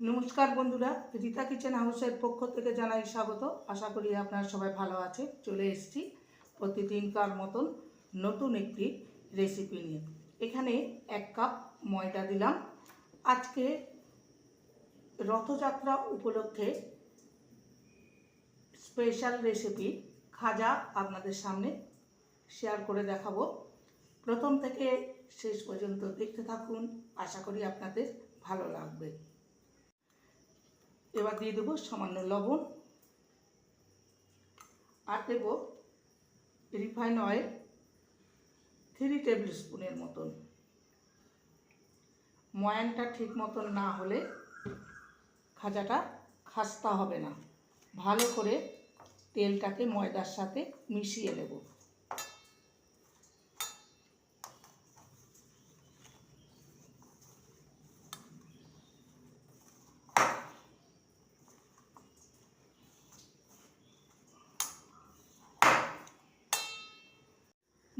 নমস্কার বন্ধুরা, রীতা কিচেন হাউসের পক্ষ থেকে জানাই স্বাগত। আশা করি আপনারা সবাই ভালো আছে চলে এসেছি প্রতিদিনকার মতন নতুন একটি রেসিপি নিয়ে। এখানে এক কাপ ময়দা দিলাম। আজকে রথযাত্রা উপলক্ষে স্পেশাল রেসিপি খাজা আপনাদের সামনে শেয়ার করে দেখাবো। প্রথম থেকে শেষ পর্যন্ত দেখতে থাকুন। আশা করি আপনাদের ভালো লাগবে। এবার দিয়ে দেবো সামান্য লবণ। আর দেব রিফাইন অয়েল থ্রি টেবিল স্পুনের মতন। ময়ানটা ঠিক মতন না হলে খাজাটা খাস্তা হবে না। ভালো করে তেলটাকে ময়দার সাথে মিশিয়ে নেব।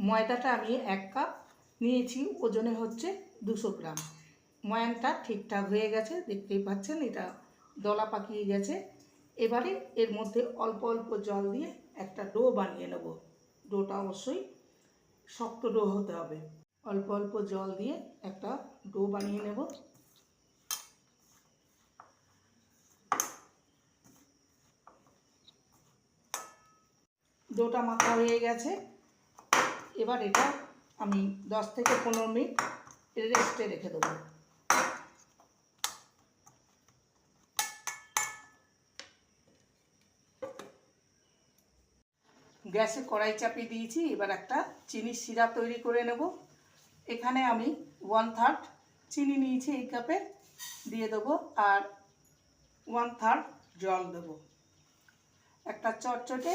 ময়দাটা আমি এক কাপ নিয়েছি, ওজনে হচ্ছে দুশো গ্রাম। ময়ানটা ঠিকঠাক হয়ে গেছে, দেখতেই পাচ্ছেন, এটা দলা পাকিয়ে গেছে। এবারে এর মধ্যে অল্প অল্প জল দিয়ে একটা ডো বানিয়ে নেব। ডোটা অবশ্যই শক্ত ডো হতে হবে। অল্প অল্প জল দিয়ে একটা ডো বানিয়ে নেব। ডোটা মাখা হয়ে গেছে। এবার এটা আমি দশ থেকে পনেরো মিনিট রেস্টে রেখে দেবো। গ্যাসে কড়াই চাপিয়ে দিয়েছি, এবার একটা চিনির সিরা তৈরি করে নেব। এখানে আমি ওয়ান থার্ড চিনি নিয়েছি এই কাপে দিয়ে দেবো আর ওয়ান থার্ড জল দেবো। একটা চটচটে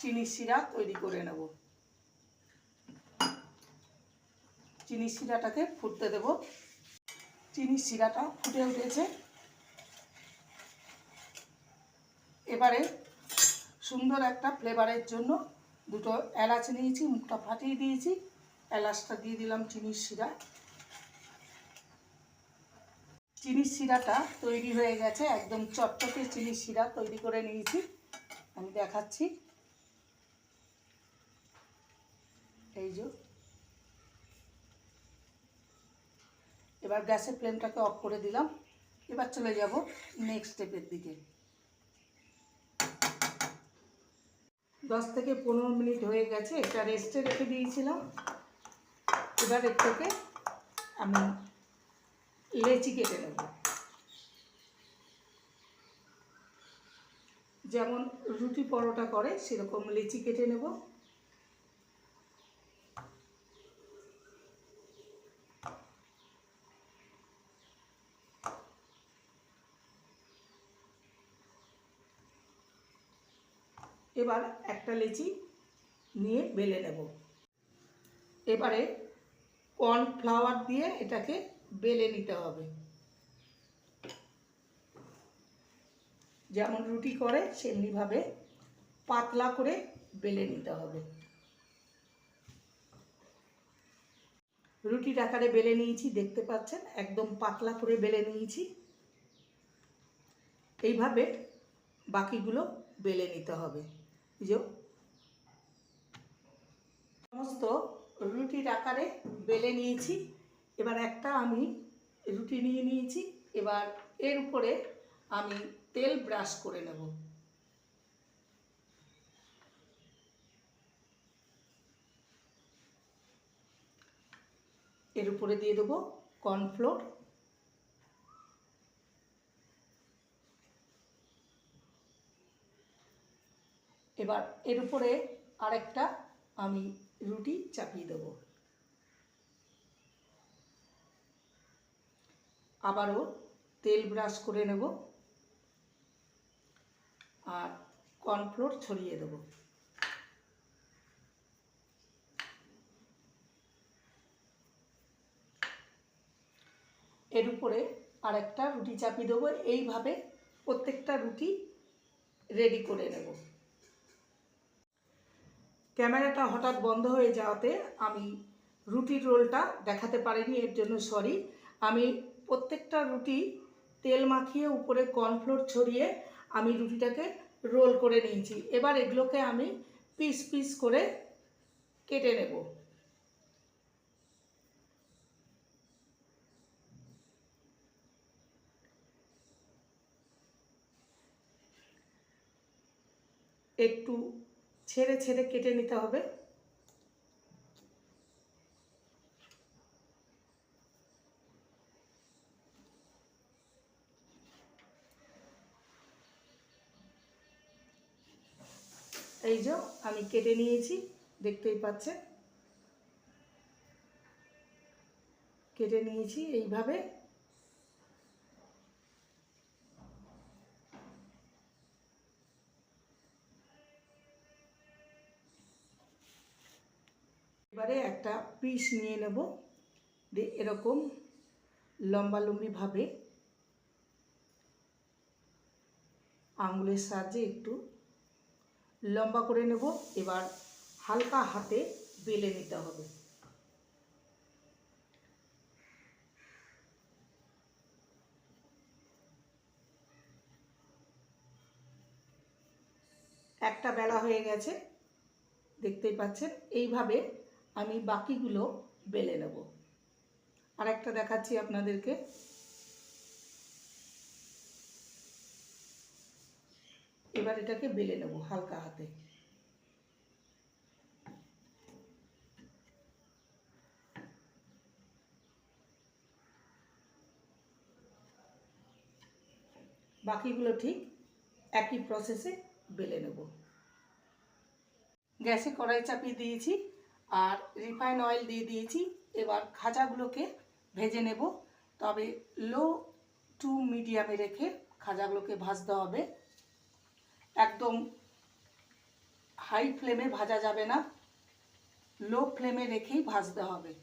চিনির সিরা তৈরি করে নেব। চিনির শিরাটাকে ফুটতে দেব। চিনির শিরাটা ফুটে উঠেছে। এবারে সুন্দর একটা ফ্লেভারের জন্য দুটো এলাচ নিয়েছি, মুখটা ফাটিয়ে দিয়েছি। এলাচটা দিয়ে দিলাম চিনির শিরা। চিনির শিরাটা তৈরি হয়ে গেছে, একদম চটচটে চিনির শিরা তৈরি করে নিয়েছি। আমি দেখাচ্ছি। এই যে এবার গ্যাসের ফ্লেমটাকে অফ করে দিলাম। এবার চলে যাব নেক্সট স্টেপের দিকে। দশ থেকে পনেরো মিনিট হয়ে গেছে, এটা রেস্টে রেখে দিয়েছিলাম। এবার এর থেকে আমি লেচি কেটে নেব। যেমন রুটি পরোটা করে, সেরকম লেচি কেটে নেব। এবার একটা লেচি নিয়ে বেলে নেব। এবারে কর্নফ্লাওয়ার দিয়ে এটাকে বেলে নিতে হবে। যেমন রুটি করে, সেমনিভাবে পাতলা করে বেলে নিতে হবে। রুটির আকারে বেলে নিয়েছি, দেখতে পাচ্ছেন? একদম পাতলা করে বেলে নিয়েছি। এইভাবে বাকিগুলো বেলে নিতে হবে। যে সমস্ত রুটির আকারে বেলে নিয়েছি। এবার একটা আমি রুটি নিয়ে নিয়েছি। এবার এর উপরে আমি তেল ব্রাশ করে নেব। এর উপরে দিয়ে দেবো কর্নফ্লোর। এবার এর উপরে আরেকটা আমি রুটি চাপিয়ে দেব। আবারও তেল ব্রাশ করে নেব আর কর্নফ্লোর ছড়িয়ে দেব। এর উপরে আরেকটা রুটি চাপিয়ে দেবো। এইভাবে প্রত্যেকটা রুটি রেডি করে নেব। ক্যামেরাটা হঠাৎ বন্ধ হয়ে যাওয়াতে আমি রুটির রোলটা দেখাতে পারিনি, এর জন্য সরি আমি প্রত্যেকটা রুটি তেল মাখিয়ে উপরে কর্নফ্লোর ছড়িয়ে আমি রুটিটাকে রোল করে নিয়েছি। এবার এগুলোকে আমি পিস পিস করে কেটে নেব। একটু ছেড়ে ছেড়ে কেটে নিতে হবে। এই যে আমি কেটে নিয়েছি, দেখতেই পাচ্ছেন। কেটে নিয়েছি, এইভাবে এবারে একটা পিস নিয়ে নেব। এরকম লম্বালম্বিভাবে আঙুলের সাহায্যে একটু লম্বা করে নেব। এবার হালকা হাতে বেলে নিতে হবে। একটা বেলা হয়ে গেছে, দেখতেই পাচ্ছেন। এইভাবে আমি বাকিগুলো বেলে নেব। আর একটা দেখাচ্ছি আপনাদেরকে। এবার এটাকে বেলে নেব হালকা হাতে। বাকিগুলো ঠিক একই প্রসেসে বেলে নেব। গ্যাসে কড়াই চাপিয়ে দিয়েছি। আর রিফাইন অয়েল দিয়ে দিয়েছি। এবার খাজাগুলোকে ভেজে নেব। তবে লো টু মিডিয়ামে রেখে খাজাগুলোকে ভাজতে হবে। একদম হাই ফ্লেমে ভাজা যাবে না। লো ফ্লেমে রেখেই ভাজতে হবে।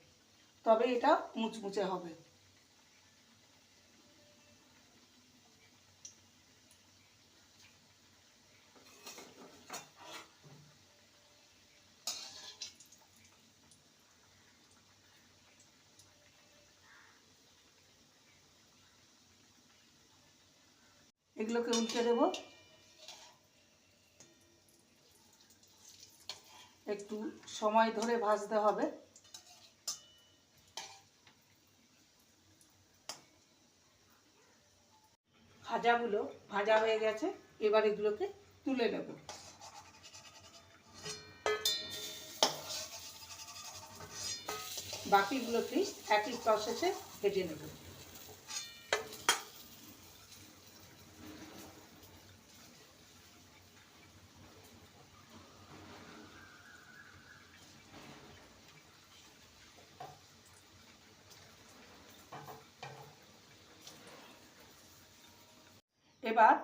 তবে এটা মুচমুচে হবে। এগুলোকে উল্টে দেব। একটু সময় ধরে ভাজতে হবে। ভাজাগুলো ভাজা হয়ে গেছে, এবার এগুলোকে তুলে নেব। বাকিগুলো ঠিক একই প্রসেসে ভেজে নেব। এবার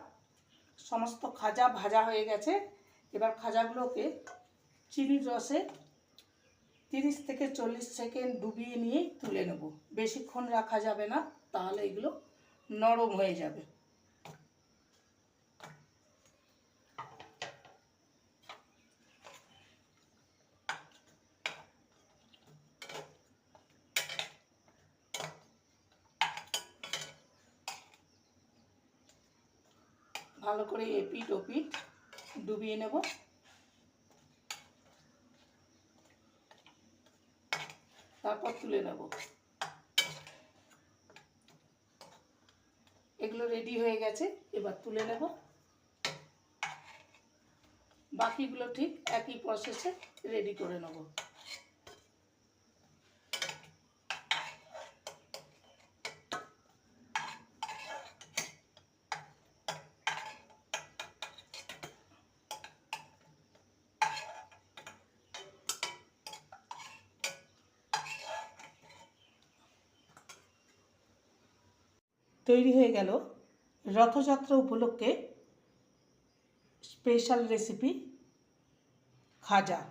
সমস্ত খাজা ভাজা হয়ে গেছে। এবার খাজাগুলোকে চিনির রসে তিরিশ থেকে চল্লিশ সেকেন্ড ডুবিয়ে নিয়ে তুলে নেব। বেশিক্ষণ রাখা যাবে না, তাহলে এগুলো নরম হয়ে যাবে। ভালো করে এপিট ওপিট ডুবিয়ে নেব। তারপর তুলে নেব। এগুলো রেডি হয়ে গেছে, এবার তুলে নেব। বাকিগুলো ঠিক একই প্রসেসে রেডি করে নেব। তৈরি হয়ে গেল রথযাত্রা উপলক্ষে স্পেশাল রেসিপি খাজা।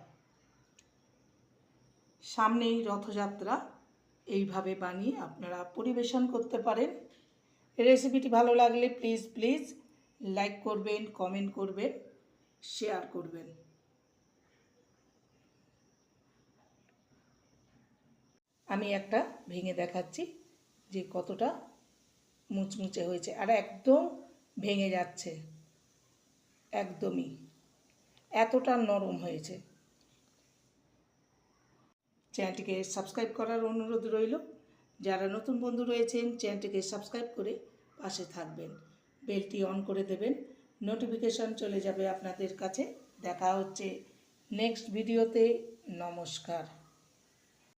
সামনেই রথযাত্রা, এইভাবে বানিয়ে আপনারা পরিবেশন করতে পারেন। রেসিপিটি ভালো লাগলে প্লিজ প্লিজ লাইক করবেন কমেন্ট করবেন শেয়ার করবেন। আমি একটা ভেঙে দেখাচ্ছি যে কতটা মুচমুচে হয়েছে আর একদম ভেঙে যাচ্ছে। একদমই। এতটা নরম হয়েছে। চ্যানেলটিকে সাবস্ক্রাইব করার অনুরোধ রইল। যারা নতুন বন্ধু রয়েছেন, চ্যানেলটিকে সাবস্ক্রাইব করে পাশে থাকবেন। বেলটি অন করে দেবেন। নোটিফিকেশন চলে যাবে আপনাদের কাছে। দেখা হচ্ছে নেক্সট ভিডিওতে। নমস্কার।